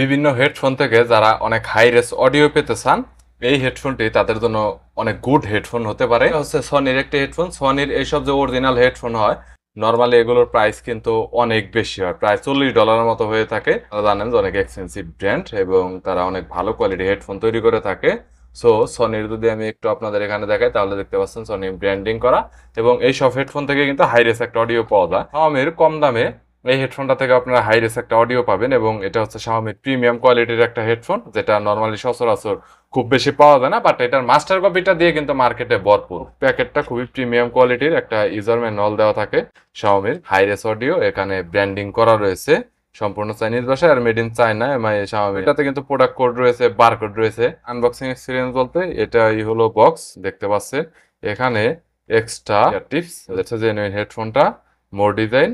বিভিন্ন হেডফোন থেকে যারা অনেক হাই রেস অডিও পেতে চান, এই হেডফোনটি তাদের জন্য অনেক গুড হেডফোন হতে পারে। হচ্ছে সনির একটি হেডফোন সনির এইসব যে অরিজিনাল হেডফোন হয় নর্মালি এগুলোর প্রাইস কিন্তু অনেক বেশি হয়। প্রায় চল্লিশ ডলারের মতো হয়ে থাকে। জানেন যে অনেক এক্সপেন্সিভ ব্র্যান্ড এবং তারা অনেক ভালো কোয়ালিটি হেডফোন তৈরি করে থাকে। সো সনির যদি আমি একটু আপনাদের এখানে দেখাই, তাহলে দেখতে পাচ্ছেন সনি ব্র্যান্ডিং করা। এবং এই সব হেডফোন থেকে কিন্তু হাই রেস একটা অডিও পাওয়া যায়। শাওমির কম দামে এই হেডফোনটা থেকে আপনারা হাই রেস একটা অডিও পাবেন এবং এটা হচ্ছে শাওমির প্রিমিয়াম কোয়ালিটির একটা হেডফোন যেটা নর্মালি সচরাচর খুব বেশি পাওয়া যায় না বাট এটার মাস্টার কপিটা দিয়ে কিন্তু মার্কেটে ভরপুর। প্যাকেটটা খুবই প্রিমিয়াম কোয়ালিটির একটা ইউজার ম্যানুয়াল দেওয়া থাকে শাওমির হাই রেস অডিও এখানে ব্র্যান্ডিং করা রয়েছে সম্পূর্ণ চাইনিজ ভাষায় আর made in China MI Xiaomi এটাতে কিন্তু প্রোডাক্ট কোড রয়েছে বার কোড রয়েছে আনবক্সিং এক্সপিরিয়েন্স বলতে এটাই হলো বক্স দেখতে পাচ্ছেন। এখানে এক্সট্রা টিপস হচ্ছে যে হেডফোনটা মোর ডিজাইন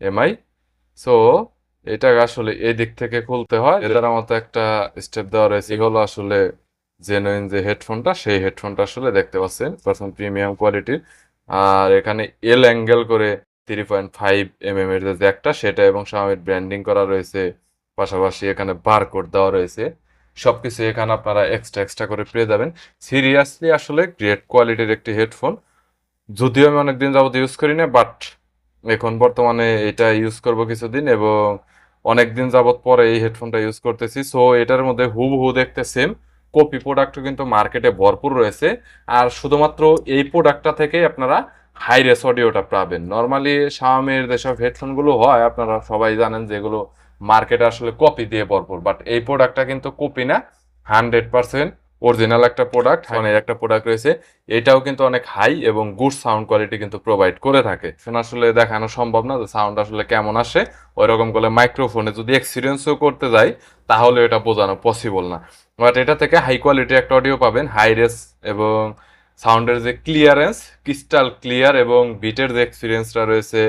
এমআই। সো এটা আসলে এই দিক থেকে খুলতে হয়। এটার মতো একটা স্টেপ দেওয়া রয়েছে। এগুলো আসলে জেনুইন যে হেডফোনটা সেই হেডফোনটা আসলে দেখতে পাচ্ছেন। পার্সেন্ট প্রিমিয়াম কোয়ালিটির আর এখানে এল অ্যাঙ্গেল করে three point five M M এর যে জ্যাকটা সেটা এবং স্বামীর ব্র্যান্ডিং করা রয়েছে। পাশাপাশি এখানে বারকোড দেওয়া রয়েছে। সবকিছু এখানে আপনারা এক্সট্রা এক্সট্রা করে পেয়ে যাবেন। সিরিয়াসলি আসলে গ্রেট কোয়ালিটির একটি হেডফোন যদিও আমি অনেকদিন যাবত ইউজ করি না বাট এখন বর্তমানে এটা ইউজ করব কিছুদিন এবং অনেকদিন যাবত পরে এই হেডফোনটা ইউজ করতেছি। সো এটার মধ্যে হুবহু দেখতে সেম কপি প্রোডাক্টও কিন্তু মার্কেটে ভরপুর রয়েছে। আর শুধুমাত্র এই প্রোডাক্টটা থেকেই আপনারা হাই রেস অডিওটা পাবেন। নর্মালি শাওমির যেসব হেডফোনগুলো হয়, আপনারা সবাই জানেন যেগুলো মার্কেটে আসলে কপি দিয়ে ভরপুর। বাট এই প্রোডাক্টটা কিন্তু কপি না হান্ড্রেড পার্সেন্ট অরিজিনাল একটা প্রোডাক্ট মানে একটা প্রোডাক্ট রয়েছে এটাও কিন্তু অনেক হাই এবং গুড সাউন্ড কোয়ালিটি কিন্তু প্রোভাইড করে থাকে। আসলে দেখানো সম্ভব না যে সাউন্ড আসলে কেমন আসে। ওই রকম করে মাইক্রোফোনে যদি এক্সপিরিয়েন্সও করতে যাই তাহলে এটা বোঝানো পসিবল না। বাট এটা থেকে হাই কোয়ালিটি একটা অডিও পাবেন হাই রেস এবং সাউন্ডের যে ক্লিয়ারেন্স, ক্রিস্টাল ক্লিয়ার এবং বিটের যে এক্সপিরিয়েন্সটা রয়েছে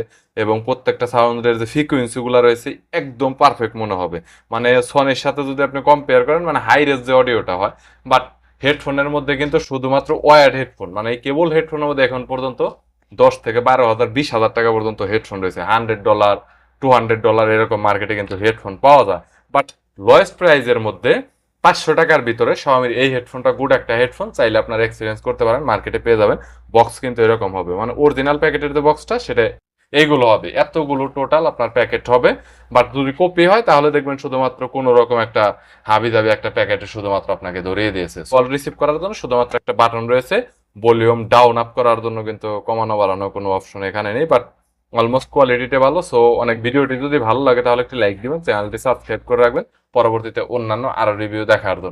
এবং প্রত্যেকটা সাউন্ডের যে ফ্রিকুয়েন্সিগুলো রয়েছে, একদম পারফেক্ট মনে হবে। মানে সনের সাথে যদি আপনি কম্পেয়ার করেন মানে হাই রেস যে অডিওটা হয় বাট হেডফোনের মধ্যে কিন্তু শুধুমাত্র ওয়ার্ড হেডফোন মানে এই কেবল হেডফোনের মধ্যে এখন পর্যন্ত দশ থেকে বারো হাজার, বিশ হাজার টাকা পর্যন্ত হেডফোন রয়েছে। Hundred dollar to hundred dollar এরকম মার্কেটে কিন্তু হেডফোন পাওয়া যায়। বাট লোয়েস্ট প্রাইজের মধ্যে পাঁচশো টাকার ভিতরে Xiaomi এই হেডফোনটা গুড একটা হেডফোন চাইলে আপনারা এক্সপিরিয়েন্স করতে পারেন মার্কেটে পেয়ে যাবেন। বক্স কিন্তু এরকম হবে মানে অরিজিনাল প্যাকেটের যে বক্সটা সেটা এইগুলো হবে। এতগুলো টোটাল আপনার প্যাকেট হবে বাট যদি কপি হয়, তাহলে দেখবেন শুধুমাত্র কোনো রকম একটা হাবি দাবি একটা প্যাকেটে শুধুমাত্র আপনাকে ধরিয়ে দিয়েছে। কল রিসিভ করার জন্য শুধুমাত্র একটা বাটন রয়েছে। ভলিউম ডাউন আপ করার জন্য কিন্তু কমানো বাড়ানো কোনো অপশন এখানে নেই বাট অলমোস্ট কোয়ালিটিটা ভালো সো অনেক ভিডিওটি যদি ভালো লাগে তাহলে একটি লাইক দিবেন চ্যানেলটি সাবস্ক্রাইব করে রাখবেন। পরবর্তীতে অন্যান্য আরও রিভিউ দেখার জন্য।